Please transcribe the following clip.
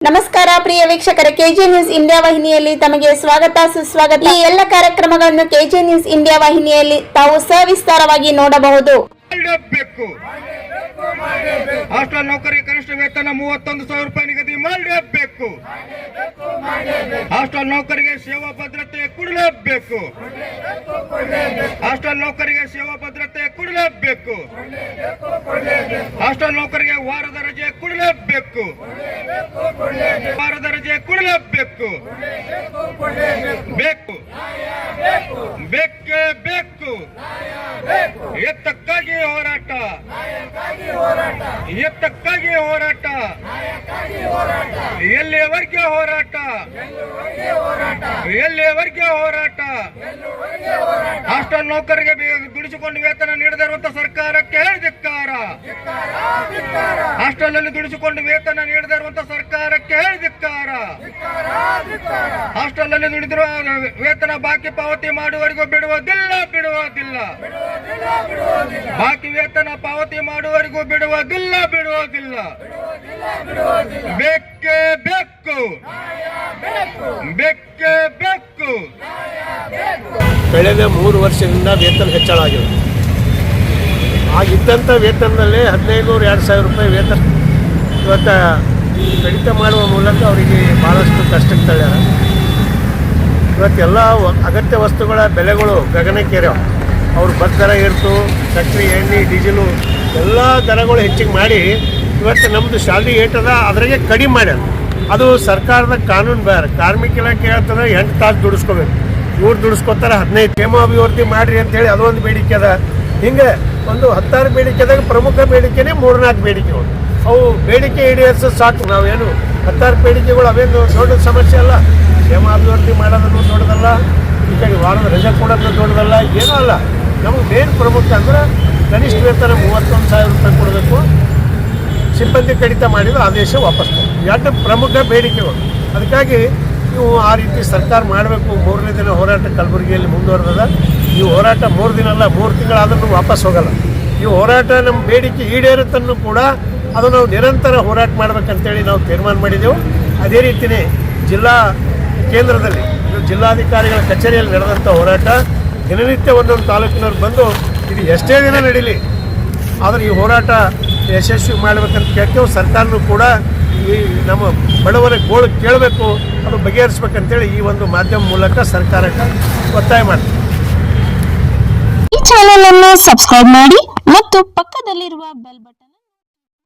ನಮಸ್ಕಾರ ಪ್ರಿಯ ವೀಕ್ಷಕರ K J news India ವಾಹಿನಿಯಲ್ಲಿ ತಮಗೆ ಸ್ವಾಗತ, ಸುಸ್ವಾಗತ. ಈ ಎಲ್ಲ ಕಾರ್ಯಕ್ರಮಗಳನ್ನು ಕೆಜೆ ನ್ಯೂಸ್ ಇಂಡಿಯಾ ವಾಹಿನಿಯಲ್ಲಿ ತಾವು ಸವಿಸ್ತಾರವಾಗಿ ನೋಡಬಹುದು. ಮಾಡಲೇಬೇಕು ಹಾಸ್ಟೆಲ್ ನೌಕರಿ ಕನಿಷ್ಠ ವೇತನ ಮೂವತ್ತೊಂದು ಸಾವಿರ ರೂಪಾಯಿ ನಿಗದಿ ಮಾಡಲೇಬೇಕು ಹಾಸ್ಟೆಲ್ ನೌಕರಿಗೆ ಸೇವಾ ಭದ್ರತೆ ಕೊಡಲೇಬೇಕು. ಹಾಸ್ಟೆಲ್ ನೌಕರಿಗೆ ಸೇವಾ ಭದ್ರತೆ ಕೊಡಲೇಬೇಕು. ಹಾಸ್ಟೆಲ್ ನೌಕರಿಗೆ ವಾರದ ರಜೆ ಕೊಡಲೇಬೇಕು. ವಾರದ ರಜೆ ಕೊಡಲೇಬೇಕು. ಬೇಕು. ಬೇಕೇ. ಬೇಕು ಎತ್ತಕ್ಕಾಗಿ ಹೋರಾಟ. ಎತ್ತಕ್ಕಾಗಿ ಹೋರಾಟ. ಎಲ್ಲಿಯವರೆಗೆ ಹೋರಾಟ? ಎಲ್ಲಿಯವರೆಗೆ ಹೋರಾಟ? ಹಾಸ್ಟೆಲ್ ನೌಕರಿಗೆ ದುಡಿಸಿಕೊಂಡು ವೇತನ ನೀಡದಿರುವಂತ ಸರ್ಕಾರಕ್ಕೆ ಧಿಕ್ಕಾರ. ಹಾಸ್ಟೆಲ್ನಲ್ಲಿ ದುಡಿಸಿಕೊಂಡು ವೇತನ ನೀಡದಿರುವಂತ ಸರ್ಕಾರಕ್ಕೆ ಧಿಕ್ಕಾರ. ಹಾಸ್ಟೆಲ್ನಲ್ಲಿ ದುಡಿದಿರುವ ವೇತನ ಬಾಕಿ ಪಾವತಿ ಮಾಡುವವರೆಗೂ ಬಿಡುವುದಿಲ್ಲ ಬಿಡುವುದಿಲ್ಲ. ಬಾಕಿ ವೇತನ ಪಾವತಿ ಮಾಡುವವರೆಗೂ ಬಿಡುವುದಿಲ್ಲ ಬಿಡುವುದಿಲ್ಲ. ಬೇಕೇ. ಬೇಕು ಬೆಕ್ಕೆ ಬೇಕು ಕಳೆದ ಮೂರು ವರ್ಷದಿಂದ ವೇತನ ಹೆಚ್ಚಳ ಆಗಿದೆ. ಆಗಿದ್ದಂಥ ವೇತನದಲ್ಲೇ ಹದಿನೈದು ನೂರು ಎರಡು ಸಾವಿರ ರೂಪಾಯಿ ವೇತನ ಇವತ್ತು ಕಡಿತ ಮಾಡುವ ಮೂಲಕ ಅವರಿಗೆ ಭಾಳಷ್ಟು ಕಷ್ಟಕ್ಕೆ ತಳ್ಳ್ಯಾರ. ಇವತ್ತೆಲ್ಲ ಅಗತ್ಯ ವಸ್ತುಗಳ ಬೆಲೆಗಳು ಗಗನಕ್ಕೇರ್ಯಾವ. ಅವ್ರು ಬಸ್ ದರ ಇರ್ತು ಸಕ್ಕರೆ ಎಣ್ಣೆ ಡೀಸೆಲು ಎಲ್ಲ ದರಗಳು ಹೆಚ್ಚಿಗೆ ಮಾಡಿ ಇವತ್ತು ನಮ್ಮದು ಶಾಲೆ ಏಟದ ಅದ್ರಾಗೆ ಕಡಿಮೆ ಮಾಡ್ಯಾರ. ಅದು ಸರ್ಕಾರದ ಕಾನೂನು ಬೇರೆ. ಕಾರ್ಮಿಕ ಇಲಾಖೆ ಹೇಳ್ತದೆ ಎಂಟು ತಾಸು ದುಡಿಸ್ಕೋಬೇಕು. ಇವ್ರು ದುಡಿಸ್ಕೋತಾರೆ ಹದಿನೈದು ಕ್ಷೇಮ ಅಭಿವೃದ್ಧಿ ಮಾಡಿರಿ ಅಂತೇಳಿ ಅದೊಂದು ಬೇಡಿಕೆ ಅದ. ಹಿಂಗೆ ಒಂದು ಹತ್ತಾರು ಬೇಡಿಕೆದಾಗ ಪ್ರಮುಖ ಬೇಡಿಕೆನೇ ಮೂರ್ನಾಲ್ಕು ಬೇಡಿಕೆಗಳು ಅವು ಬೇಡಿಕೆ ಈಡೇರಿಸೋ ಸಾಕು. ನಾವೇನು ಹತ್ತಾರು ಬೇಡಿಕೆಗಳು ಅವೇನು ದೊಡ್ಡ ಸಮಸ್ಯೆ ಅಲ್ಲ. ಕ್ಷೇಮ ಅಭಿವೃದ್ಧಿ ಮಾಡೋದನ್ನು ದೊಡ್ಡದಲ್ಲ. ಈ ವಾರದ ರಜೆ ಕೊಡೋದನ್ನು ದೊಡ್ಡದಲ್ಲ. ಏನೂ ಅಲ್ಲ. ನಮಗೆ ಮೇನ್ ಪ್ರಮುಖ ಅಂದ್ರೆ ಕನಿಷ್ಠ ವೇತನ ಮೂವತ್ತೊಂದು ಸಾವಿರ ರೂಪಾಯಿ ಕೊಡಬೇಕು ಸಿಬ್ಬಂದಿ ಕಡಿತ ಮಾಡಿದ ಆದೇಶ ವಾಪಸ್. ಎರಡು ಪ್ರಮುಖ ಬೇಡಿಕೆಗಳು ಅದಕ್ಕಾಗಿ ನೀವು ಆ ರೀತಿ ಸರ್ಕಾರ ಮಾಡಬೇಕು, ಮೂರನೇ ದಿನ ಹೋರಾಟ ಕಲಬುರಗಿಯಲ್ಲಿ ಮುಂದುವರೆದ ಈ ಹೋರಾಟ ಮೂರು ದಿನ ಅಲ್ಲ, ಮೂರು ತಿಂಗಳಾದ್ರೂ ವಾಪಸ್ ಹೋಗಲ್ಲ. ಈ ಹೋರಾಟ ನಮ್ಮ ಬೇಡಿಕೆ ಈಡೇರುತ್ತನ್ನು ಕೂಡ ಅದು ನಾವು ನಿರಂತರ ಹೋರಾಟ ಮಾಡ್ಬೇಕಂತೇಳಿ ನಾವು ತೀರ್ಮಾನ ಮಾಡಿದ್ದೆವು ಅದೇ ರೀತಿಯೇ ಜಿಲ್ಲಾ ಕೇಂದ್ರದಲ್ಲಿ ಜಿಲ್ಲಾಧಿಕಾರಿಗಳ ಕಚೇರಿಯಲ್ಲಿ ನಡೆದಂಥ ಹೋರಾಟ, ದಿನನಿತ್ಯ ಒಂದೊಂದು ತಾಲೂಕಿನವ್ರು ಬಂದು, ಇದು ಎಷ್ಟೇ ದಿನ ನಡೀಲಿ, ಆದರೆ ಈ ಹೋರಾಟ ಯಶಸ್ವಿ ಮಾಡಬೇಕಂತ ಕೇಳ್ತೇವೆ. ಸರ್ಕಾರನೂ ಕೂಡ ಈ ನಮ್ಮ ಬಡವರ ಗೋಳು ಕೇಳಬೇಕು, ಅದು ಬಗೆಹರಿಸ್ಬೇಕಂತೇಳಿ ಈ ಒಂದು ಮಾಧ್ಯಮ ಮೂಲಕ ಸರ್ಕಾರಕ್ಕೆ ಒತ್ತಾಯ ಮಾಡ್ತೀವಿ. ಈ ಚಾನೆಲ್ ಅನ್ನು ಸಬ್ಸ್ಕ್ರೈಬ್ ಮಾಡಿ ಮತ್ತು ಪಕ್ಕದಲ್ಲಿರುವ ಬೆಲ್ ಬಟನ್